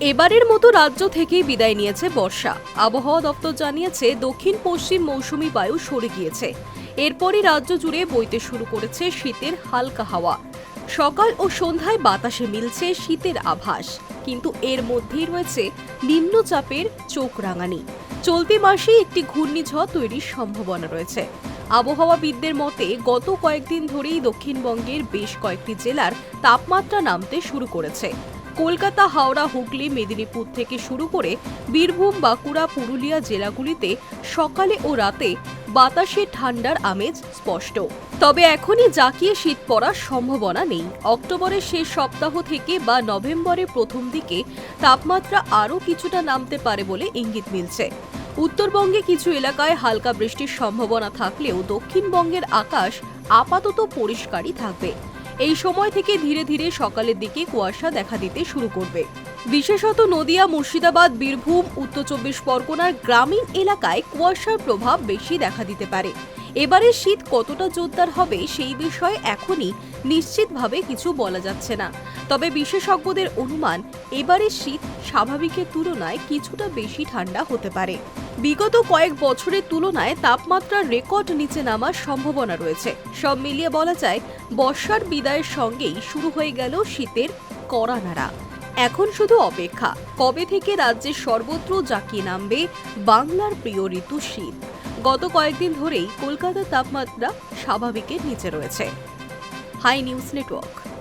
এবারের মতো রাজ্য থেকেই বিদায় নিয়েছে বর্ষা। আবহাওয়া দপ্তর জানিয়েছে, দক্ষিণ পশ্চিম মৌসুমি বায়ু সরে গিয়েছে। এরপরই রাজ্য জুড়ে বইতে শুরু করেছে শীতের হালকা হাওয়া। সকাল ও সন্ধ্যায় বাতাসে মিলছে শীতের আভাস। কিন্তু এর মধ্যেই রয়েছে নিম্নচাপের চোখ রাঙানি। চলতি মাসেই একটি ঘূর্ণিঝড় তৈরির সম্ভাবনা রয়েছে। আবহাওয়াবিদদের মতে, গত কয়েকদিন ধরেই দক্ষিণবঙ্গের বেশ কয়েকটি জেলার তাপমাত্রা নামতে শুরু করেছে। কলকাতা, হাওড়া, হুগলি, মেদিনীপুর থেকে শুরু করে বীরভূম, বাঁকুড়া, পুরুলিয়া জেলাগুলিতে সকালে ও রাতে বাতাসে ঠান্ডার আমেজ স্পষ্ট। তবে এখনই জাকিয়ে শীত পড়ার সম্ভাবনা নেই। অক্টোবরের শেষ সপ্তাহ থেকে বা নভেম্বরের প্রথম দিকে তাপমাত্রা আরও কিছুটা নামতে পারে বলে ইঙ্গিত মিলছে। উত্তরবঙ্গে কিছু এলাকায় হালকা বৃষ্টির সম্ভাবনা থাকলেও দক্ষিণবঙ্গের আকাশ আপাতত পরিষ্কারই থাকবে। এই সময় থেকে ধীরে ধীরে সকালের দিকে কুয়াশা দেখা দিতে শুরু করবে। বিশেষত নদিয়া, মুর্শিদাবাদ, বীরভূম, উত্তর চব্বিশ পরগনার গ্রামীণ এলাকায় কুয়াশার প্রভাব বেশি দেখা দিতে পারে। এবারে শীত কতটা জোরদার হবে সেই বিষয়ে এখনই নিশ্চিতভাবে কিছু বলা যাচ্ছে না। তবে বিশেষজ্ঞদের অনুমান এবারে শীত স্বাভাবিকের তুলনায় কিছুটা বেশি ঠান্ডা হতে পারে। বিগত কয়েক বছরের তুলনায় তাপমাত্রার রেকর্ড নিচে নামার সম্ভাবনা রয়েছে। সব মিলিয়ে বলা যায়, বর্ষার বিদায়ের সঙ্গেই শুরু হয়ে গেল শীতের কড়া নাড়া। এখন শুধু অপেক্ষা, কবে থেকে রাজ্যের সর্বত্র জাকিয়ে নামবে বাংলার প্রিয় ঋতু শীত? গত কয়েকদিন ধরেই কলকাতার তাপমাত্রা স্বাভাবিকের নিচে রয়েছে। High news network.